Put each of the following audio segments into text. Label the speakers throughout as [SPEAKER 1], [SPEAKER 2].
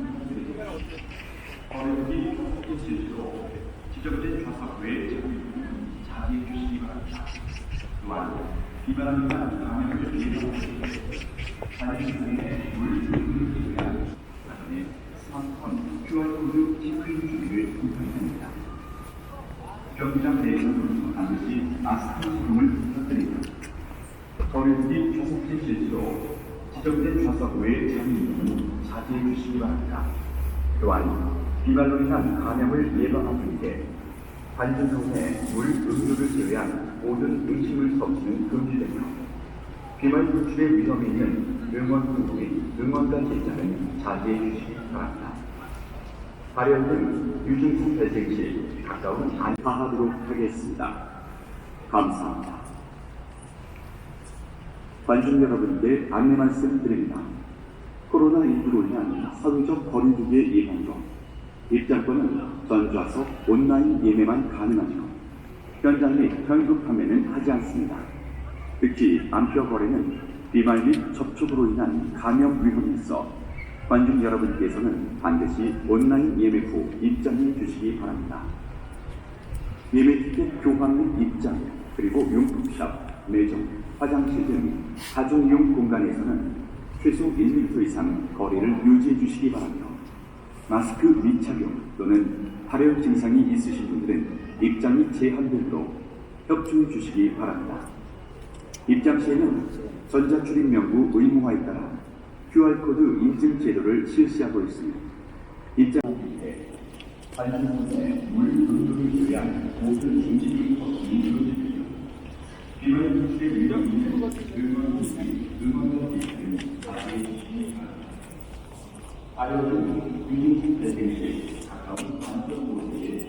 [SPEAKER 1] 부탁드립니다. 어린이 소속의 실수로 지정된 좌석 외에 자제해 주시기 바랍니다. 또한 비바람이나 감염을 예방하기 위해 자연스레 물 분리를 위한 사전에 스마트폰 QR코드 체크인 준비를 부탁드립니다. 경기장 내에서는 반드시 마스크 착용을 부탁드립니다. 거리두기 좌석제 실수로 지정된 좌석 외에 장애인은 자제해 주시기 바랍니다. 또한 비말로 인한 감염을 예방하기 위해 관중석에 물, 음료를 제외한 모든 음식을 섭취는 금지되며 비말 유출의 위험이 있는 응원부 및 응원단 입장은 자제해 주시기 바랍니다. 발열 등 발생 시 가까운 안파하도록 하겠습니다. 감사합니다. 관중 여러분께 안내 말씀드립니다. 코로나19로 인한 사회적 거리두기의 예방으로 입장권은 전좌석 온라인 예매만 가능하죠. 현장 및 현금 판매는 하지 않습니다. 특히 암표 거래는 비말 및 접촉으로 인한 감염 위험이 있어 관중 여러분께서는 반드시 온라인 예매 후 입장해 주시기 바랍니다. 예매 티켓 교환 및 입장, 그리고 용품샵, 매점, 화장실 등 다중이용 공간에서는 최소 1m 이상 거리를 유지해 주시기 바라며 마스크 미착용 또는 발열 증상이 있으신 분들은 입장이 제한되도록 협조해 주시기 바랍니다. 입장 시에는 전자출입 명부 의무화에 따라 QR코드 인증 제도를 실시하고 있으며 입장 후에 관심분의 물 음료를 제외한 모든 음식을 인증을 비말 유출의 위험이 있는 응원 및 응원과 비슷한 자세히 주시기 바랍니다. 발효는 유증성 발생 시 가까운 안전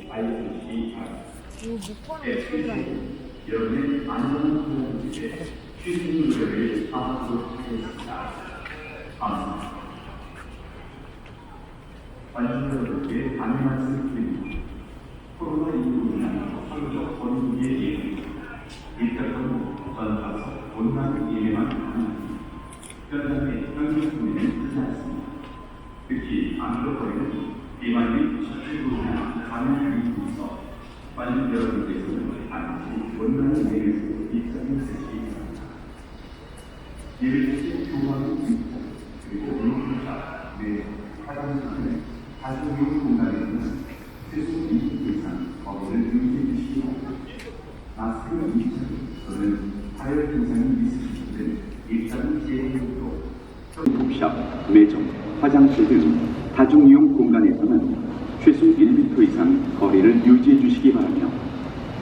[SPEAKER 1] 바랍니다. 네, 여러분의 보호를 위해 최신 노력을 다하도록 하겠습니다. 감사합니다. 관심 여러분께 안내 말씀드립니다. 코로나19로 인한 사회적 거리두기의 예외, 일자로 전가서 온라인 예매만 가능합니다. 현장의 현금 구매는 하지 않습니다. 특히 암로 거리는 비만 및 접촉으로 인한 감염 위험이 있어 관심 여러분께서는 반드시 온라인 예매로 입장해 주시기 바랍니다. 예배 시 교환 입장 그리고 용품샵 내 화장실은 다중용 공간에서는 최소 20분 이상 거리를 유지해 주시기 바랍니다. 마스크 입장 또는 발열 증상이 있으신 분들은 입장을 제외하도록 용품샵, 매점, 화장실 등 다중이용 공간에서는 최소 1m 이상 거리를 유지해 주시기 바라며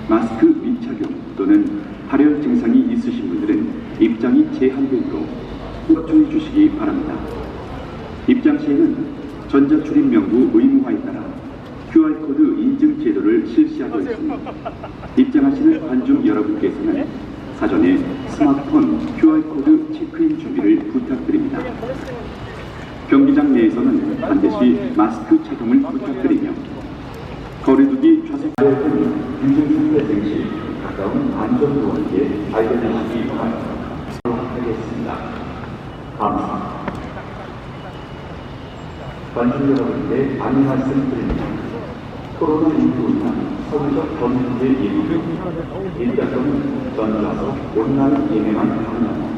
[SPEAKER 1] 마스크 미착용 또는 발열 증상이 있으신 분들은 입장이 제한되도록 협조해 주시기 바랍니다. 입장 시에는 전자출입 명부 의무화에 따라 QR코드 인증 제도를 실시하고 있습니다. 입장하시는 관중 여러분께서는 사전에 스마트폰 QR코드 체크인 준비를 부탁드립니다. 경기장 내에서는 반드시 마스크 착용을 부탁드리며 거리두기 좌석 유증성 발생 시 가까운 안전보호에 알려주시기 바랍니다. 감사합니다. 관중 여러분께 안내 말씀 드립니다. 코로나 19로 인한 사회적 거리두기의 예비 일자서는 전화서 온라인 예매만 가능하며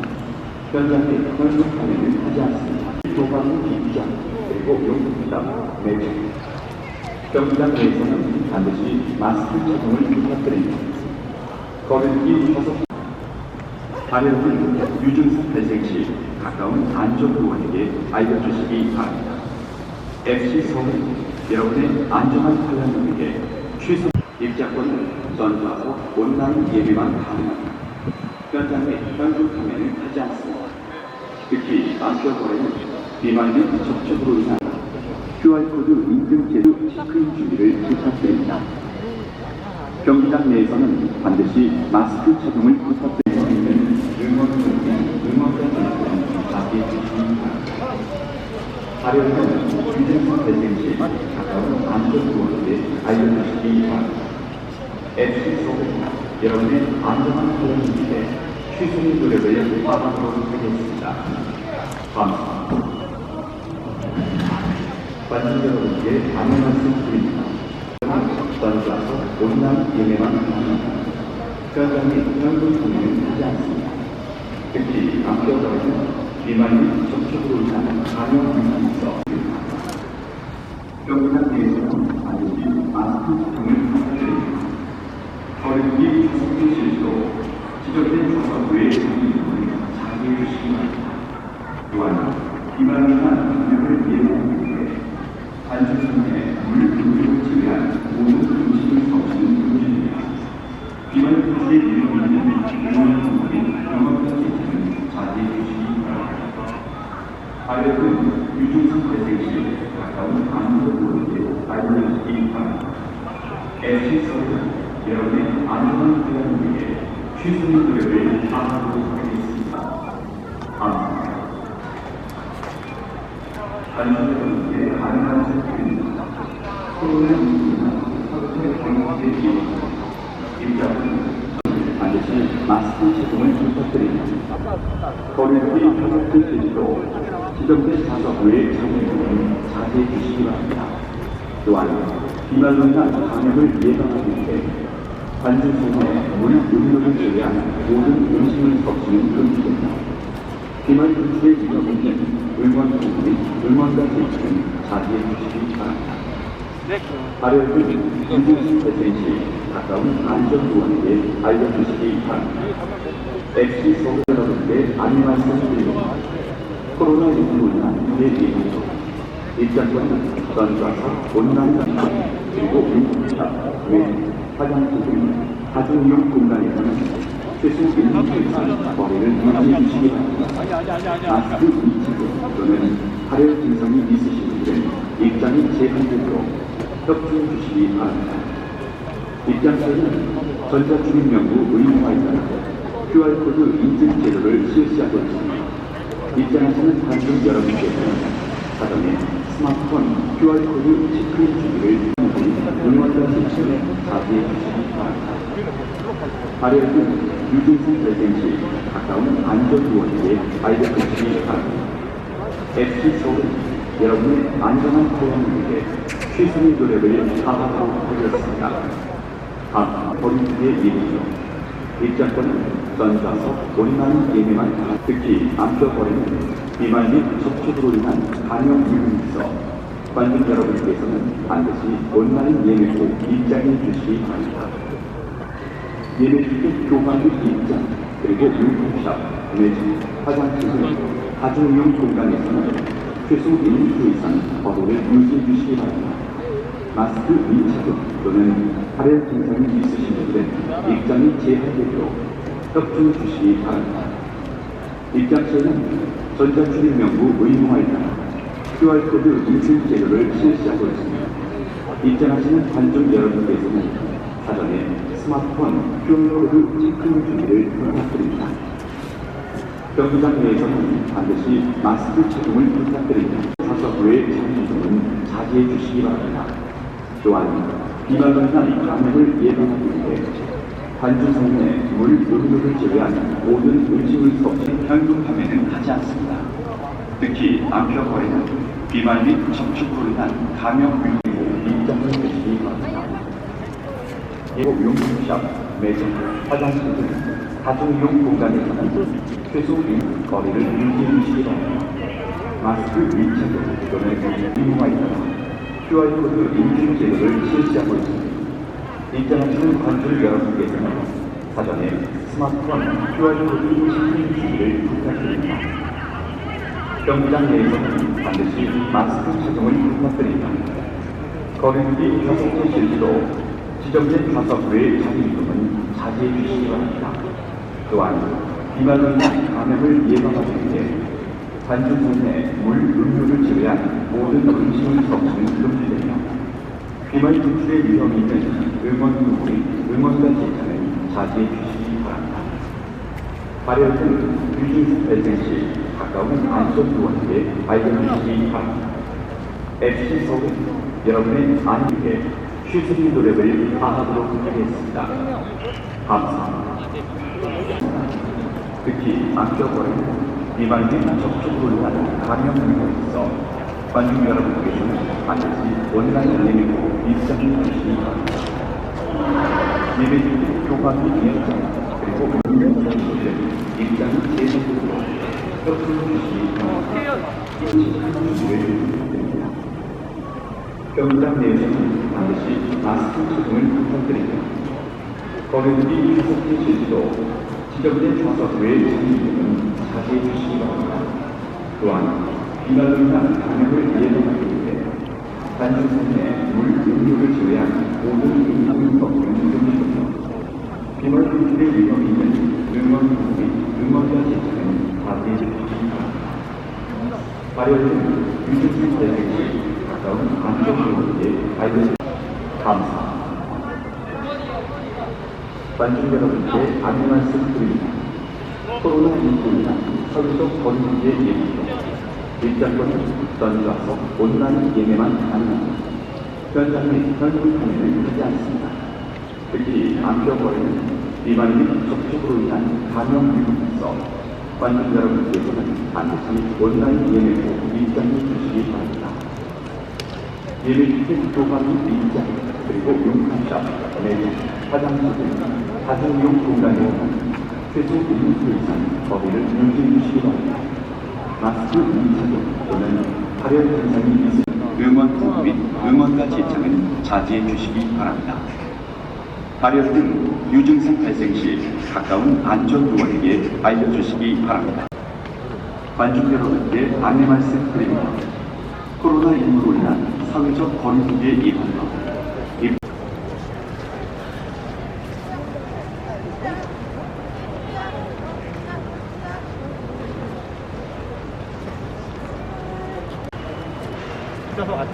[SPEAKER 1] 현장에 현금 판매는 하지 않습니다. 도감 입장 그리고 용품샵 매장 경기장 내에서는 반드시 마스크 착용을 부탁드립니다. 거리두기 좌석 발열은 유증성 발생 시 가까운 안전보건에게 알려주시기 바랍니다. FC 서울 여러분의 안전한 위해 최소 입장권은 전화서 온라인 예매만 가능합니다. 현장 및 현금 판매는 하지 않습니다. 특히 암표 거래는 비말 및 접촉으로 인한 QR코드 인증 제도 체크인 준비를 부탁드립니다. 경기장 내에서는 반드시 마스크 착용을 부탁드리는 응원 및 응원단 일정은 자세히 주시기 바랍니다. 발열은 유증성 발생 시 가까운 안전보호에 알려주시기 바랍니다. FC 서울 여러분의 안전한 보호 취소의 노력을 마감하도록 하겠습니다. 감사합니다. 관심 여러분께 안내 말씀 드립니다. 전주와서 온라인 예매만 합니다. 현장에 현금 통행은 하지 않습니다. 특히 앞서서는 비만 및 접촉으로 인한 감염 위험이 있어 경기장 내에서는 반드시 마스크 착용을 부탁드립니다. 거리두기 자석기 실시로 지정된 좌석 외의 장비를 자제해 주시기 바랍니다. 또한 인한 감염을 예방하기 위해 단순성에 물, 음료를 제외한 모든 음식을 섭취는 금지됩니다. 비만 금지에 위험이 있는 응원 성분인 영업자 제품은 자제해 주시기 바랍니다. 발생 시 가까운 안전보호에 알려주시기 바랍니다. SC서는 여러분의 안전한 대안을 위해 최선의 노력을 다하도록 하겠습니다. 감사합니다. 관심 여러분께 가능한 선택입니다. 코로나19나 사회 경제 기업 입장은 반드시 마스크 착용을 부탁드립니다. 거리두기 가족들 제시로 지정된 좌석 외의 장애물은 자제해 주시기 바랍니다. 또한 비말로 인한 감염을 예방하기 위해 관중성에 물, 음료를 제외한 모든 음식을 섭취는 금지됩니다. 비말 위험이 있는 응원통 및 응원단 제품은 자제해 주시기 바랍니다. 발열은 유증식 배생 시 가까운 안전요원에게 알려주시기 바랍니다. 엑시 서구 여러분께 안내 말씀드립니다. 코로나 19로 인한 대비행소 입장권은 전좌석 온라인 방송 그리고 유통샵 외등 다중이용 공간에서는 최소 1m 이상 거리를 유지해 주시기 바랍니다. 마스크 이치도 또는 발열 증상이 있으신 분들은 입장이 제한되도록 협조해 주시기 바랍니다. 입장처는 전자주민명부 의무화에 따라 QR코드 인증 제도를 실시하고 있습니다. 입장하시는 관중 여러분께서는 사전에 스마트폰 QR코드 체크인 주기를 응원자 신청에 자제해 주시기 바랍니다. 발열 등 유증성 발생 시 가까운 안전요원에게 알려주시기 바랍니다. FC 서울은 여러분의 안전한 보안을 위해 최선의 노력을 다하도록 하겠습니다. 다음 거리두기의 예비죠. 입장권은 전좌석 온라인 예매만 가 특히 암벽거리는 비말 및 접촉으로 인한 감염 위험이 있어 관중 여러분께서는 반드시 온라인 예매로 입장해 주시기 바랍니다. 예매 중에 교관 및 입장, 그리고 유통샵, 매장, 화장실 등 다중이용 공간에서는 최소 1m 이상 거리를 유지해 주시기 바랍니다. 마스크 미착용 또는 발열 증상이 있으신 분들은 입장이 제한되도록 협조해 주시기 바랍니다. 입장 시에는 전자출입명부 의무화에 따라 QR코드 인증 제도를 실시하고 있습니다. 입장하시는 관중 여러분께서는 사전에 스마트폰 QR코드 체크인 준비를 부탁드립니다. 경기장 내에서는 반드시 마스크 착용을 부탁드립니다. 장기 등은 자제해 주시기 바랍니다. 또한 인한 감염을 예방하기 위해 관중성에 물, 음료를 제외한 모든 음식을 섭취 현금 판매는 하지 않습니다. 특히 암표거리는 비말 및 접촉으로 인한 감염 위험에 입장을 주시기 바랍니다. 용품샵, 매장, 화장실 등 다중이용 공간에서는 최소 1 거리를 유지해 주시기 바랍니다. 마스크 밀착용 또는 의무화에 따라 QR코드 인증 제도를 실시하고 있습니다. 입장하시는 관중 여러분께서는 사전에 스마트폰 QR코드 주기를 부탁드립니다. 경기장 내에서는 반드시 마스크 착용을 부탁드립니다. 거리두기 좌석제 실시로 지정된 좌석 외의 자기 이동은 자제해 주시기 바랍니다. 또한 비말로 인한 감염을 예방하기 위해 관중 내에 물, 음료를 제외한 모든 음식을 섭취는 금지됩니다. 비말 분출의 위험이 있는 응원 누구의 응원단 제차는 자제해 주시기 바랍니다. 발열 등 유증성 발생 시 가까운 안전요원에게 알려주시기 바랍니다. FC 서울 여러분의 안위에 최선의 노력을 다하도록 하겠습니다. 감사합니다. 특히 안겨버리는 비말 및 접촉으로 인한 감염 위험이 있어 관중 여러분께서는 반드시 온라인 예매로 입장해 주시기 바랍니다. 예배 중 교과 및 입장 그리고 운명자들은 입장이 제한적으로 협조해 주시기 바랍니다. 경장 내에서는 반드시 마스크 착용을 부탁드립니다. 거리두기 휴속기 실시도 지정된 좌석 외 장비들은 자제해 주시기 바랍니다. 또한 인한 감염을 예방하기 위해 단순선에 물, 음료를 제외한 모든 음료 섭취는 금지됩니다. 비말 분출의 위험이 있는 및 응원자 제품은 자제해 주시기 바랍니다. 발열은 유증성 대응시 가까운 안전요원에게 알려주시 감사합니다. 관중 여러분께 안내 말씀 드립니다. 코로나19로 인한 서울적 거리두기의 예비로 입장권은 전좌석 온라인 예매만 가능합니다. 현장의 현물 판매는 하지 않습니다. 특히 안겨버리는 비만 및 접촉으로 인한 감염 위험이 있어 관중 여러분께서는 반드시 온라인 예매로 입장해 주시기 바랍니다. 주택 교관 및 입장 그리고 용품샵, 매장, 화장실 등 다중이용 공간에 최소 1m 이상 거리를 유지해 주시기 바랍니다. 마스크 미착용 또는 발열 증상이 있으면 응원 및 응원가 지참은 자제해 주시기 바랍니다. 발열 등 유증상 발생 시 가까운 안전요원에게 알려주시기 바랍니다. 관중 여러분께 안내 말씀 드립니다. 코로나19로 인한 사회적 거리두기의 예방과 입-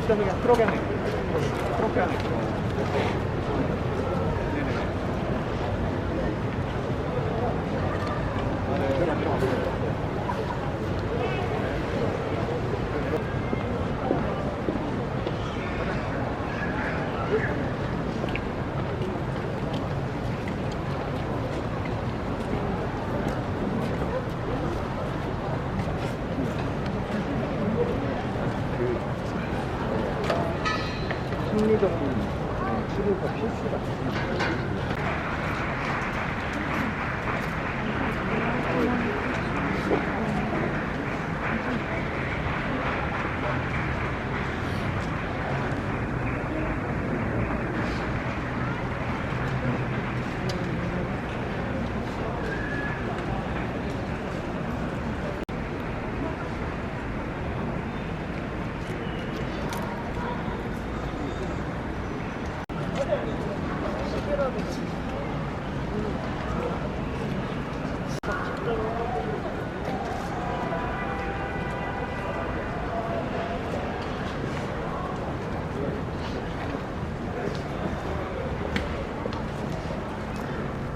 [SPEAKER 2] 뒷좌석 아 뒷좌석이 그 심리적인 네, 치료가 필수다.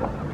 [SPEAKER 2] Thank you.